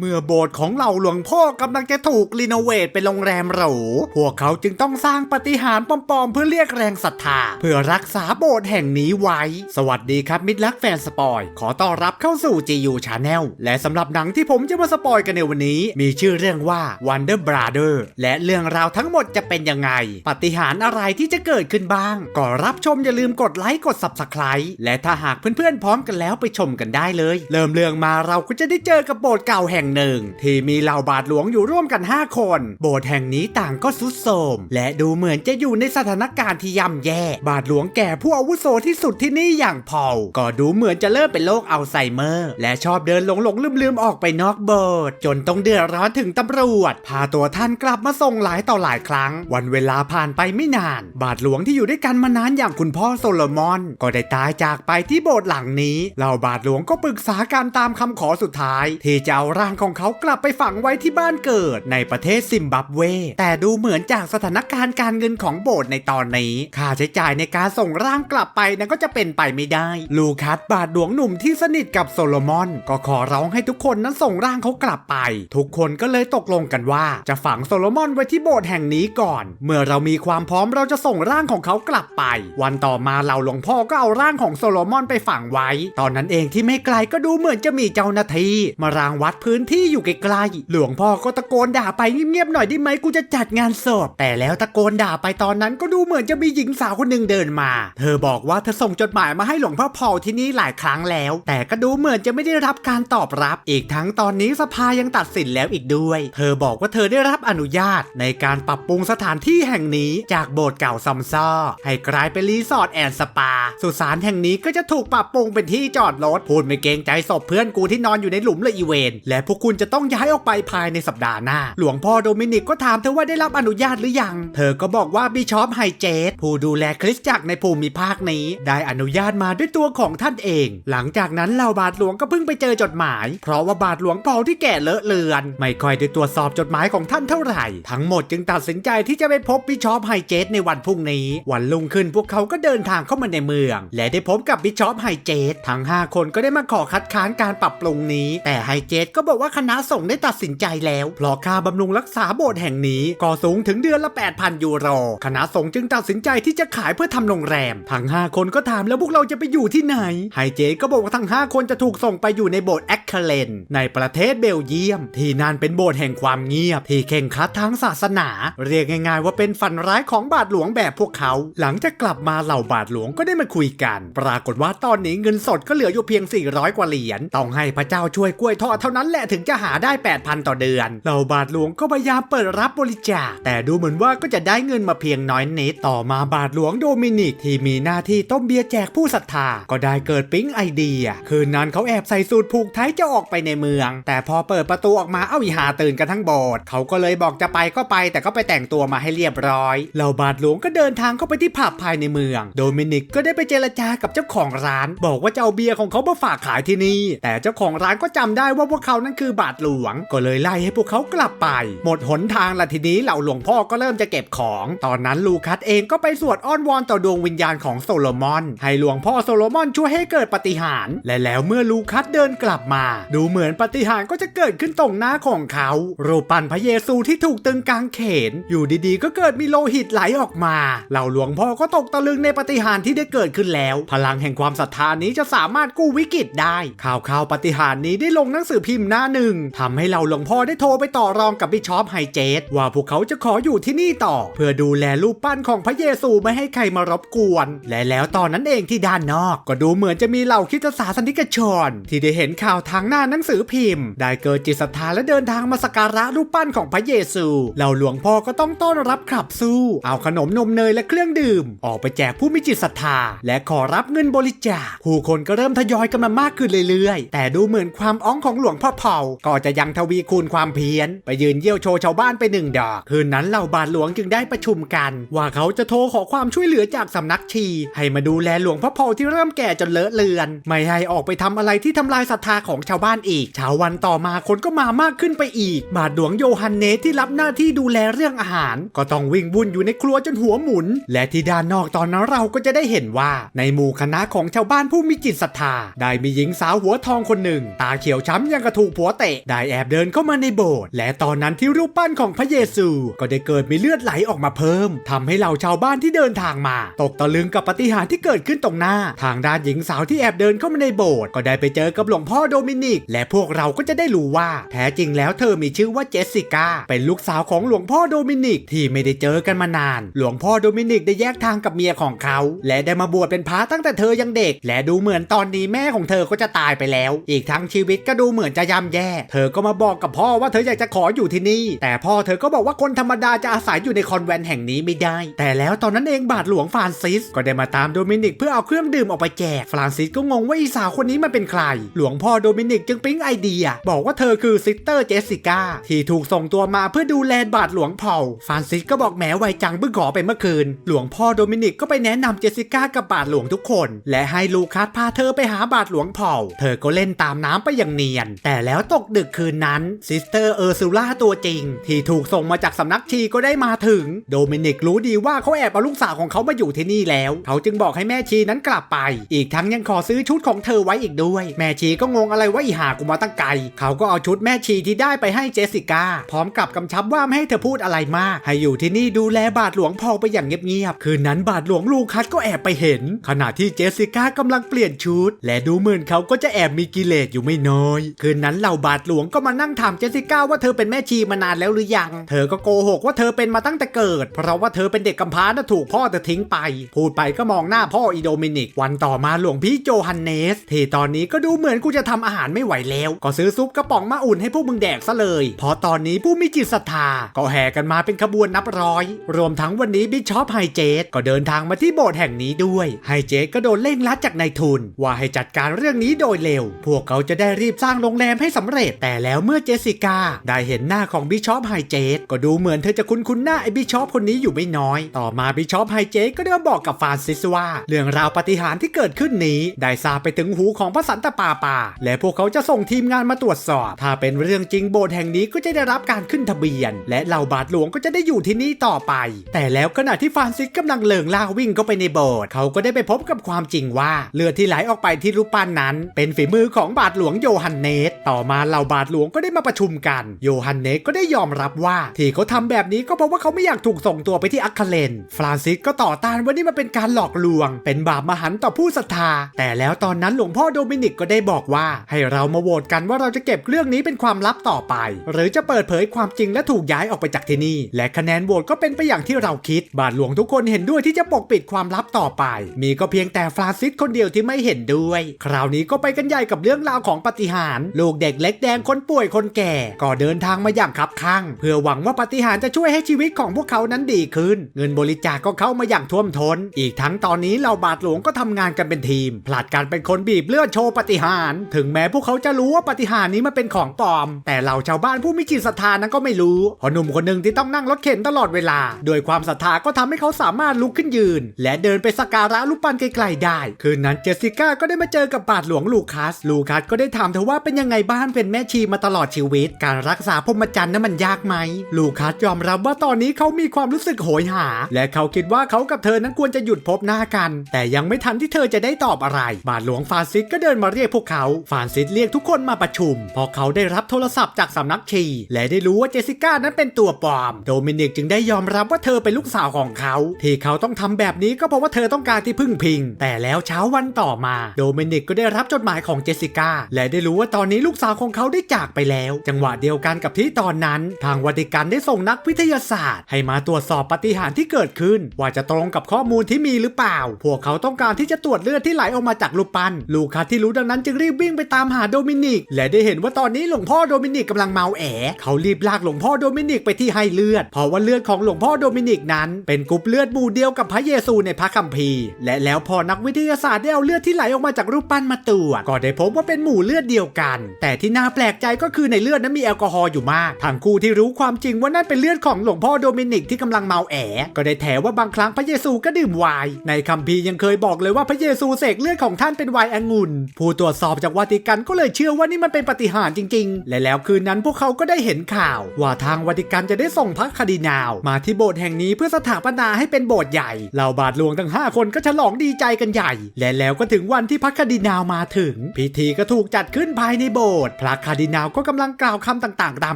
เมื่อโบสถ์ของเหล่าหลวงพ่อกำลังจะถูกรีโนเวทเป็นโรงแรมหรู พวกเขาจึงต้องสร้างปฏิหารปลอมๆ เพื่อเรียกแรงศรัทธา เพื่อรักษาโบสถ์แห่งนี้ไว้ สวัสดีครับมิตรรักแฟนสปอย ขอต้อนรับเข้าสู่ GU Channel และสำหรับหนังที่ผมจะมาสปอยกันในวันนี้ มีชื่อเรื่องว่า Wonder Brother และเรื่องราวทั้งหมดจะเป็นยังไง ปฏิหารอะไรที่จะเกิดขึ้นบ้าง ก็รับชมอย่าลืมกดไลค์กด Subscribe และถ้าหากเพื่อนๆพร้อมกันแล้วไปชมกันได้เลย เริ่มเรื่องมาเราก็จะได้เจอกับโบสถ์เก่าแห่งหนึ่ง ที่มีเหล่าบาทหลวงอยู่ร่วมกัน 5 คน โบสถ์แห่งนี้ต่างก็สุดโทมและดูเหมือนจะอยู่ในสถานการณ์ที่ย่ำแย่ บาทหลวงแก่ผู้อาวุโสที่สุดที่นี่อย่างพอลก็ดูเหมือนจะเริ่มเป็นโรคอัลไซเมอร์ และชอบเดินหลงหลงลืมลืมออกไปนอกโบสถ์จนต้องเดือดร้อนถึงตำรวจ พาตัวท่านกลับมาส่งหลายต่อหลายครั้ง วันเวลาผ่านไปไม่นาน บาทหลวงที่อยู่ด้วยกันมานานอย่างคุณพ่อโซโลมอน ก็ได้ตายจากไปที่โบสถ์หลังนี้เหล่าบาทหลวงก็ปรึกษาการตามคำขอสุดท้าย ที่จะเอาร่างของเขากลับไปฝังไว้ที่บ้านเกิดในประเทศซิมบับเว แต่ดูเหมือนจากสถานการณ์การเงินของโบสถ์ในตอนนี้ ค่าใช้จ่ายในการส่งร่างกลับไปนั้นก็จะเป็นไปไม่ได้ ลูคัสบาทหลวงหนุ่มที่สนิทกับโซโลมอน ก็ขอร้องให้ทุกคนนั้นส่งร่างเขากลับไป ทุกคนก็เลยตกลงกันว่า จะฝังโซโลมอนไว้ที่โบสถ์แห่งนี้ก่อน เมื่อเรามีความพร้อมเราจะส่งร่างของเขากลับไป วันต่อมาเหล่าหลวงพ่อก็เอาร่างของโซโลมอนไปฝังไว้ ตอนนั้นเองที่ไม่ไกลก็ดูเหมือนจะมีเจ้าหน้าที่มารางวัดพื้นที่อยู่ใกลๆหลวงพ่อก็ตะโกนด่าไปเงียบๆหน่อยได้ไหมกูจะจัดงานศพแต่แล้วตะโกนด่าไปตอนนั้นก็ดูเหมือนจะมีหญิงสาวคนหนึ่งเดินมา เธอบอกว่าเธอส่งจดหมายมาให้หลวงพ่อพอที่นี่หลายครั้งแล้ว แต่ก็ดูเหมือนจะไม่ได้รับการตอบรับ อีกทั้งตอนนี้สภายังตัดสินแล้วอีกด้วย เธอบอกว่าเธอได้รับอนุญาตในการปรับปรุงสถานที่แห่งนี้จากโบสถ์เก่าซัมซ่อให้กลายเป็นรีสอร์ทแอนด์สปา สุสานแห่งนี้ก็จะถูกปรับปรุงเป็นที่จอดรถพูดไม่เกรงใจศพเพื่อนกูที่นอนอยู่ในหลุมเลยอีเวนและพวกคุณจะต้องย้ายออกไปภายในสัปดาห์หน้า หลวงพ่อโดมินิกก็ถามเธอว่าได้รับอนุญาตหรือยัง เธอก็บอกว่าบิชอปไฮเจสผู้ดูแลคริสตจักรในภูมิภาคนี้ ได้อนุญาตมาด้วยตัวของท่านเอง หลังจากนั้นเหล่าบาทหลวงก็เพิ่งไปเจอจดหมาย เพราะว่าบาทหลวงพอลที่แก่เลอะเลือน ไม่ค่อยได้ตรวจสอบจดหมายของท่านเท่าไหร่ ทั้งหมดจึงตัดสินใจที่จะไปพบบิชอปไฮเจสในวันพรุ่งนี้ วันรุ่งขึ้นพวกเขาก็เดินทางเข้ามาในเมือง และได้พบกับบิชอปไฮเจสทั้ง 5 คนก็ได้มาขอคัดค้านการปรับปรุงนี้ แต่ไฮเจสก็บอกว่าคณะสงฆ์ได้ตัดสินใจแล้วเพราะค่าบำรุงรักษาโบสถ์แห่งนี้ก็สูงถึงเดือนละ 8,000 ยูโร คณะสงฆ์จึงตัดสินใจที่จะขายเพื่อทำโรงแรม ทั้ง 5 คนก็ถามแล้วพวกเราจะไปอยู่ที่ไหน ไฮเจก็บอกว่าทั้ง 5 คนจะถูกส่งไปอยู่ในโบสถ์แอคเคเลนในประเทศเบลเยียม ที่นั่นเป็นโบสถ์แห่งความเงียบ ที่เข่งครัดทางศาสนา เรียกง่ายๆว่าเป็นฝันร้ายของบาทหลวงแบบพวกเขา หลังจากกลับมาเหล่าบาทหลวงก็ได้มาคุยกัน ปรากฏว่าตอนนี้เงินสดก็เหลืออยู่เพียง 400 กว่าเหรียญต้องให้พระเจ้าช่วยกล้วยทอดเท่านั้นแหละถึงจะหาได้ 8,000 ต่อเดือน เหล่าบาทหลวงก็พยายามเปิดรับบริจาค แต่ดูเหมือนว่าก็จะได้เงินมาเพียงน้อยนิดต่อมาบาทหลวงโดมินิกที่มีหน้าที่ต้มเบียร์แจกผู้ศรัทธาก็ได้เกิดปิ๊งไอเดีย คืนนั้นเขาแอบใส่สูตรผูกไทยจะออกไปในเมือง แต่พอเปิดประตูออกมาเอ้าอีหาตื่นกันทั้งโบสถ์เขาก็เลยบอกจะไปก็ไป แต่ก็ไปแต่งตัวมาให้เรียบร้อยเหล่าบาทหลวงก็เดินทางเข้าไปที่ผับภายในเมือง โดมินิกก็ได้ไปเจรจากับเจ้าของร้าน บอกว่าจะเอาเบียร์ของเขามาฝากขายที่นี่ แต่เจ้าของร้านก็จำได้ว่าพวกเขานั้นคือบาทหลวง ก็เลยไล่ให้พวกเขากลับไป หมดหนทางละทีนี้เหล่าหลวงพ่อก็เริ่มจะเก็บของ ตอนนั้นลูคัสเองก็ไปสวดอ้อนวอนต่อดวงวิญญาณของโซโลมอน ให้หลวงพ่อโซโลมอนช่วยให้เกิดปฏิหาร และแล้วเมื่อลูคัสเดินกลับมา ดูเหมือนปฏิหารก็จะเกิดขึ้นตรงหน้าของเขา รูปปั้นพระเยซูที่ถูกตึงกางเขน อยู่ดีๆ ก็เกิดมีโลหิตไหลออกมา เหล่าหลวงพ่อก็ตกตะลึงในปฏิหารที่ได้เกิดขึ้นแล้ว พลังแห่งความศรัทธานี้จะสามารถกู้วิกฤตได้ ข่าวข่าวปฏิหารนี้ได้ลงหนังสือพิมพ์หน้าหนึ่งทำให้เหล่าหลวงพ่อได้โทรไปต่อรองกับบิชอปไฮเจสว่าพวกเขาจะขออยู่ที่นี่ต่อ เพื่อดูแลรูปปั้นของพระเยซูไม่ให้ใครมารบกวน และแล้วตอนนั้นเองที่ด้านนอก ก็ดูเหมือนจะมีเหล่าคริสตศาสนิกชน ที่ได้เห็นข่าวทางหน้าหนังสือพิมพ์ ได้เกิดจิตศรัทธาและเดินทางมาสักการะรูปปั้นของพระเยซูเหล่าหลวงพ่อก็ต้องต้อนรับขับสู้ เอาขนมนมเนยและเครื่องดื่ม ออกไปแจกผู้มีจิตศรัทธา และขอรับเงินบริจาคผู้คนก็เริ่มทยอยกันมามากขึ้นเรื่อยๆ แต่ดูเหมือนความอ้องของหลวงพ่อา ก็จะยังทวีคูณความเพี้ยน ไปยืนเยี่ยวโชว์ชาวบ้านไปหนึ่งดอก คืนนั้นเหล่าบาทหลวงจึงได้ประชุมกัน ว่าเขาจะโทรขอความช่วยเหลือจากสำนักชี ให้มาดูแลหลวงพ่อเผ่าที่เริ่มแก่จนเลอะเลือน ไม่ให้ออกไปทำอะไรที่ทำลายศรัทธาของชาวบ้านอีกเช้าวันต่อมาคนก็มามากขึ้นไปอีก บาทหลวงโยฮันเนสที่รับหน้าที่ดูแลเรื่องอาหาร ก็ต้องวิ่งวุ่นอยู่ในครัวจนหัวหมุน และที่ด้านนอกตอนนั้นเราก็จะได้เห็นว่า ในหมู่คณะของชาวบ้านผู้มีจิตศรัทธา ได้มีหญิงสาวหัวทองคนหนึ่ง ตาเขียวช้ำยังกระถูกผัวหัวเตะ ได้แอบเดินเข้ามาในโบสถ์และตอนนั้นที่รูปปั้นของพระเยซู ก็ได้เกิดมีเลือดไหลออกมาเพิ่มทำให้เหล่าชาวบ้านที่เดินทางมา ตกตะลึงกับปาฏิหารย์ที่เกิดขึ้นตรงหน้า ทางด้านหญิงสาวที่แอบเดินเข้ามาในโบสถ์ก็ได้ไปเจอกับหลวงพ่อโดมินิก และพวกเราก็จะได้รู้ว่า แท้จริงแล้วเธอมีชื่อว่าเจสสิก้าเป็นลูกสาวของหลวงพ่อโดมินิกที่ไม่ได้เจอกันมานาน หลวงพ่อโดมินิกได้แยกทางกับเมียของเขา และได้มาบวชเป็นพระตั้งแต่เธอยังเด็ก และดูเหมือนตอนนี้แม่ของเธอก็จะตายไปแล้ว อีกทั้งชีวิตก็ดูเหมือนจะยำแย่ เธอก็มาบอกกับพ่อว่าเธออยากจะขออยู่ที่นี่ แต่พ่อเธอก็บอกว่าคนธรรมดาจะอาศัยอยู่ในคอนแวนต์แห่งนี้ไม่ได้ แต่แล้วตอนนั้นเองบาทหลวงฟรานซิส ก็ได้มาตามโดมินิกเพื่อเอาเครื่องดื่มออกไปแจก ฟรานซิสก็งงว่าอีสาวคนนี้มันเป็นใคร หลวงพ่อโดมินิกจึงปิ๊งไอเดีย บอกว่าเธอคือซิสเตอร์เจสสิก้าที่ถูกส่งตัวมาเพื่อดูแลบาทหลวงเผ่า ฟรานซิสก็บอกแหมไวจังเพิ่งขอไปเมื่อคืน หลวงพ่อโดมินิกก็ไปแนะนำเจสสิก้ากับบาทหลวงทุกคน และให้ลูคัสพาเธอไปหาบาทหลวงเผ่า เธอก็เล่นตามน้ำไปอย่างเนียน แต่แล้วแล้วตกดึกคืนนั้นซิสเตอร์เออร์ซูล่าตัวจริง ที่ถูกส่งมาจากสำนักชีก็ได้มาถึง โดมินิกรู้ดีว่าเขาแอบเอาลูกสาวของเขามาอยู่ที่นี่แล้ว เขาจึงบอกให้แม่ชีนั้นกลับไป อีกทั้งยังขอซื้อชุดของเธอไว้อีกด้วย แม่ชีก็งงอะไรว่าอีหากูมาตั้งไกล เขาก็เอาชุดแม่ชีที่ได้ไปให้เจสสิก้า พร้อมกับกำชับว่าไม่ให้เธอพูดอะไรมาก ให้อยู่ที่นี่ดูแลบาทหลวงพอไปอย่างเงียบๆ คืนนั้นบาทหลวงลูคัสก็แอบไปเห็น ขณะที่เจสสิก้ากำลังเปลี่ยนชุด และดูเหมือนเขาก็จะแอบมีกิเลสอยู่ไม่น้อย คืนนั้นเหล่าบาทหลวงก็มานั่งถามเจสสิก้าว่าเธอเป็นแม่ชีมานานแล้วหรือยัง เธอก็โกหกว่าเธอเป็นมาตั้งแต่เกิด เพราะว่าเธอเป็นเด็กกำพร้านะถูกพ่อเธอทิ้งไป พูดไปก็มองหน้าพ่ออีโดมินิก วันต่อมาหลวงพี่โจฮันเนสที่ตอนนี้ก็ดูเหมือนกูจะทำอาหารไม่ไหวแล้ว ก็ซื้อซุปกระป๋องมาอุ่นให้พวกมึงแดกซะเลยเพราะตอนนี้ผู้มีจิตศรัทธา ก็แห่กันมาเป็นขบวนนับร้อย รวมทั้งวันนี้บิชอปไฮเจสก็เดินทางมาที่โบสถ์แห่งนี้ด้วยไฮเจสก็โดนเร่งรัดจากนายทุน ว่าให้จัดการเรื่องนี้โดยเร็ว พวกเขาจะได้รีบสร้างโรงแรมให้สำเร็จ แต่แล้วเมื่อเจสิก้าได้เห็นหน้าของบิชอปไฮเจสก็ดูเหมือนเธอจะคุ้นคุ้นๆหน้าไอ้บิชอปคนนี้อยู่ไม่น้อย ต่อมาบิชอปไฮเจสก็ได้มาบอกกับฟานซิสว่า เรื่องราวปฏิหารที่เกิดขึ้นนี้ ได้ทราบไปถึงหูของพระสันตะปาปา และพวกเขาจะส่งทีมงานมาตรวจสอบ ถ้าเป็นเรื่องจริงโบสถ์แห่งนี้ก็จะได้รับการขึ้นทะเบียน และเหล่าบาทหลวงก็จะได้อยู่ที่นี่ต่อไป แต่แล้วขณะที่ฟานซิสกำลังเลิงล่าวิ่งเข้าไปในโบสถ์เขาก็ได้ไปพบกับความจริงว่า เลือดที่ไหลออกไปที่รูปปั้นนั้น เป็นฝีมือของบาทหลวงโยฮันเนสต่อมาเหล่าบาทหลวงก็ได้มาประชุมกัน โยฮันเนสก็ได้ยอมรับว่าที่เขาทำแบบนี้ก็เพราะว่าเขาไม่อยากถูกส่งตัวไปที่อัคคาเลน ฟรานซิสก็ต่อต้านว่านี่มันเป็นการหลอกลวง เป็นบาปมหันต์ต่อผู้ศรัทธา แต่แล้วตอนนั้นหลวงพ่อโดมินิกก็ได้บอกว่า ให้เรามาโหวตกันว่าเราจะเก็บเรื่องนี้เป็นความลับต่อไป หรือจะเปิดเผยความจริงและถูกย้ายออกไปจากที่นี่ และคะแนนโหวตก็เป็นไปอย่างที่เราคิด บาทหลวงทุกคนเห็นด้วยที่จะปกปิดความลับต่อไป มีก็เพียงแต่ฟรานซิสคนเดียวที่ไม่เห็นด้วย คราวนี้ก็ไปกันใหญ่กับเรื่องราวของปฏิหารลูกเด็กเล็กแดงคนป่วยคนแก่ ก็เดินทางมาอย่างคับข้าง เพื่อหวังว่าปฏิหารจะช่วยให้ชีวิตของพวกเขานั้นดีขึ้น เงินบริจาคก็เข้ามาอย่างท่วมท้น อีกทั้งตอนนี้เหล่าบาทหลวงก็ทำงานกันเป็นทีม ผลัดกันเป็นคนบีบเลือดโชว์ปฏิหาร ถึงแม้พวกเขาจะรู้ว่าปฏิหารนี้มันเป็นของปลอม แต่เหล่าชาวบ้านผู้มีจิตศรัทธานั้นก็ไม่รู้พราะหนุ่มคนหนึ่งที่ต้องนั่งรถเข็นตลอดเวลา โดยความศรัทธาก็ทำให้เขาสามารถลุกขึ้นยืน และเดินไปสักการะรูปปั้นไกลๆได้ คืนนั้นเจสสิก้าก็ได้มาเจอกับบาทหลวงลูคัส ลูคัสก็ได้ถามเธอว่าเป็นยังไงบ้านเป็นแม่ชีมาตลอดชีวิต การรักษาพรหมจรรย์นั้นมันยากไหม ลูคัสยอมรับว่าตอนนี้เขามีความรู้สึกโหยหา และเขาคิดว่าเขากับเธอนั้นควรจะหยุดพบหน้ากัน แต่ยังไม่ทันที่เธอจะได้ตอบอะไร บาทหลวงฟานซิสก็เดินมาเรียกพวกเขา ฟานซิสเรียกทุกคนมาประชุม พอเขาได้รับโทรศัพท์จากสำนักชี และได้รู้ว่าเจสิก้านั้นเป็นตัวปลอม โดมินิกจึงได้ยอมรับว่าเธอเป็นลูกสาวของเขา ที่เขาต้องทำแบบนี้ก็เพราะว่าเธอต้องการที่พึ่งพิง แต่แล้วเช้าวันต่อมา โดมินิกก็ได้รับจดหมายของเจสิก้าและได้รู้ว่าตอนนี้ลูกสาวของเขาได้จากไปแล้ว จังหวะเดียวกันกับที่ตอนนั้น ทางวัติกันได้ส่งนักวิทยาศาสตร์ ให้มาตรวจสอบปฏิหารที่เกิดขึ้น ว่าจะตรงกับข้อมูลที่มีหรือเปล่า พวกเขาต้องการที่จะตรวจเลือดที่ไหลออกมาจากรูปปั้นลูคัสที่รู้ดังนั้นจึงรีบวิ่งไปตามหาโดมินิก และได้เห็นว่าตอนนี้หลวงพ่อโดมินิกกำลังเมาแอเขารีบลากหลวงพ่อโดมินิกไปที่ให้เลือด เพราะว่าเลือดของหลวงพ่อโดมินิกนั้น เป็นกรุ๊ปเลือดหมู่เดียวกับพระเยซูในพระคัมภีร์ และแล้วพอนักวิทยาศาสตร์ได้เอาเลือดที่ไหลออกมาจากรูปปั้นมาตรวจก็ได้พบว่าเป็นหมู่เลือดเดียวกัน แต่ที่น่าแปลกใจก็คือในเลือดนั้นมีแอลกอฮอล์อยู่มากทั้งคู่ที่รู้ความจริงว่านั่นเป็นเลือดของหลวงพ่อโดมินิกที่กำลังเมาแอ ก็ได้แถว่าบางครั้งพระเยซูก็ดื่มไวน์ในคัมภีร์ยังเคยบอกเลยว่าพระเยซูเสกเลือดของท่านเป็นไวน์องุ่นผู้ตรวจสอบจากวาติกันก็เลยเชื่อว่านี่มันเป็นปฏิหารจริง ๆ และแล้วคืนนั้นพวกเขาก็ได้เห็นข่าว ว่าทางวาติกันจะได้ส่งพระคาดินาลมาที่โบสถ์แห่งนี้เพื่อสถาปนาให้เป็นโบสถ์ใหญ่เหล่าบาทหลวงทั้ง 5 คนก็ฉลองดีใจกันใหญ่ และแล้วก็ถึงวันที่พระคาดินาลมาถึง พิธีก็ถูกจัดขึ้นภายในโบสถ์สถ์พระคาร์ดินาลก็กำลังกล่าวคำต่างๆ ตาม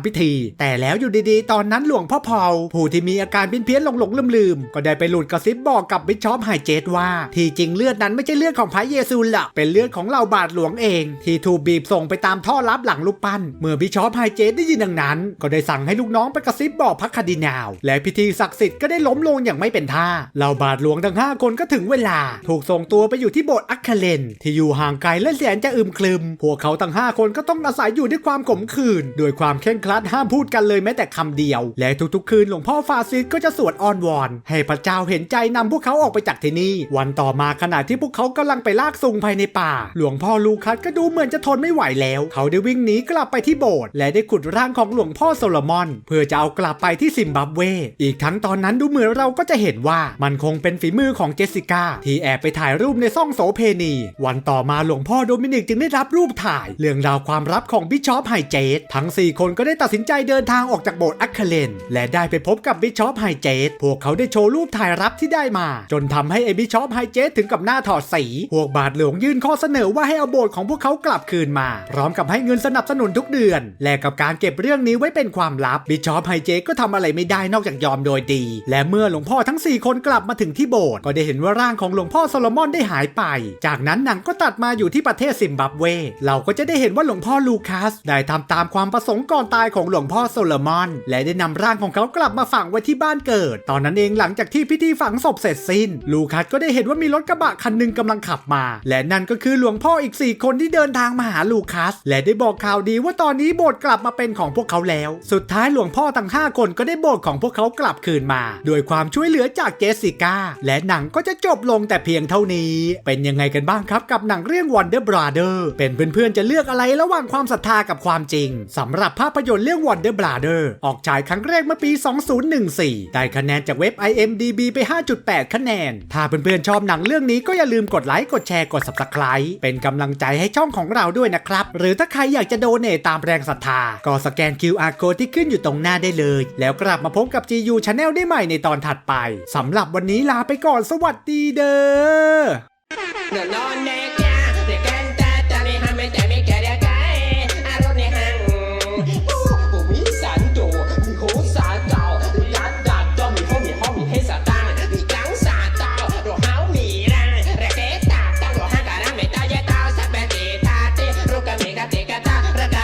พิธี แต่แล้วอยู่ดีๆ ตอนนั้นหลวงพ่อเผาผู้ที่มีอาการเพี้ยนๆหลงๆลืมๆก็ได้ไปหลุดกระซิบบอกกับบิชอปไฮเจตว่า ที่จริงเลือดนั้นไม่ใช่เลือดของพระเยซูหรอกเป็นเลือดของเหล่าบาทหลวงเอง ที่ถูกบีบส่งไปตามท่อลับหลังลูกปั้น เมื่อบิชอปไฮเจตได้ยินดังนั้น ก็ได้สั่งให้ลูกน้องไปกระซิบบอกพระคาร์ดินาลและพิธีศักดิ์สิทธิ์ก็ได้ล้มลงอย่างไม่เป็นท่าเหล่าบาทหลวงทั้งห้าคนก็ถึงเวลา ถูกส่งตัวไปอยู่ที่โบสถ์อัคเคเลนที่อยู่ห่างไกลและแสนจะอึมครึม พวกเขาทั้ง5คนก็ต้องอาศัยอยู่ด้วยความขมขื่นด้วยความเคร่งครัดห้ามพูดกันเลยแม้แต่คำเดียว และทุกๆ คืนหลวงพ่อฟาซิสก็จะสวดอ้อนวอน ให้พระเจ้าเห็นใจนำพวกเขาออกไปจากที่นี่ วันต่อมาขณะที่พวกเขากำลังไปลากซุงภายในป่า หลวงพ่อลูคัสก็ดูเหมือนจะทนไม่ไหวแล้ว เขาได้วิ่งหนีกลับไปที่โบสถ์และได้ขุดร่างของหลวงพ่อโซโลมอน เพื่อจะเอากลับไปที่ซิมบับเว อีกทั้งตอนนั้นดูเหมือนเราก็จะเห็นว่ามันคงเป็นฝีมือของเจสสิก้าที่แอบไปถ่ายรูปในซ่องโสเพณี วันต่อมาหลวงพ่อโดมินิกจึงได้รับรูปถ่าย เรื่องราวความลับของบิชอปไฮเจตทั้ง 4 คนก็ได้ตัดสินใจเดินทางออกจากโบสถ์อัคเคเลน และได้ไปพบกับบิชอปไฮเจตพวกเขาได้โชว์รูปถ่ายรับที่ได้มา จนทำให้ไอบิชอปไฮเจตถึงกับหน้าถอดสี พวกบาทหลวงยื่นข้อเสนอว่าให้เอาโบสถ์ของพวกเขากลับคืนมา พร้อมกับให้เงินสนับสนุนทุกเดือน แลกกับการเก็บเรื่องนี้ไว้เป็นความลับบิชอปไฮเจตก็ทำอะไรไม่ได้นอกจากยอมโดยดี และเมื่อหลวงพ่อทั้ง 4 คนกลับมาถึงที่โบสถ์ก็ได้เห็นว่าร่างของหลวงพ่อโซโลมอนได้หายไป จากนั้นหนังก็ตัดมาอยู่ที่ประเทศซิมบับเว เราก็จะได้เห็นว่าหลวงพ่อลูคัส ได้ทำตามความประสงค์ก่อนตายของหลวงพ่อโซโลมอน และได้นำร่างของเขากลับมาฝังไว้ที่บ้านเกิด ตอนนั้นเองหลังจากที่พิธีฝังศพเสร็จสิ้น ลูคัสก็ได้เห็นว่ามีรถกระบะคันหนึ่งกำลังขับมา และนั่นก็คือหลวงพ่ออีก 4 คนที่เดินทางมาหาลูคัส และได้บอกข่าวดีว่าตอนนี้โบสถ์กลับมาเป็นของพวกเขาแล้ว สุดท้ายหลวงพ่อทั้ง 5 คนก็ได้โบสถ์ของพวกเขากลับคืนมาโดยความช่วยเหลือจากเจสสิก้าและหนังก็จะจบลงแต่เพียงเท่านี้ เป็นยังไงกันบ้างครับกับหนังเรื่อง Wonder Brother เป็นเพื่อนๆจะเลือกอะไรระหว่างความศรัทธากับความจริงสำหรับภาพยนตร์เรื่อง Wonder Brother ออกฉายครั้งแรกเมื่อปี 2014 ได้คะแนนจากเว็บ IMDB ไป 5.8 คะแนน ถ้าเพื่อนๆชอบหนังเรื่องนี้ก็อย่าลืมกดไลค์กดแชร์กด Subscribe เป็นกำลังใจให้ช่องของเราด้วยนะครับ หรือถ้าใครอยากจะโดเนตตามแรงศรัทธา ก็สแกน QR code ที่ขึ้นอยู่ตรงหน้าได้เลย แล้วกลับมาพบกับ GU Channel ได้ใหม่ในตอนถัดไปสำหรับวันนี้ลาไปก่อนสวัสดีเด้อ No, no, naked.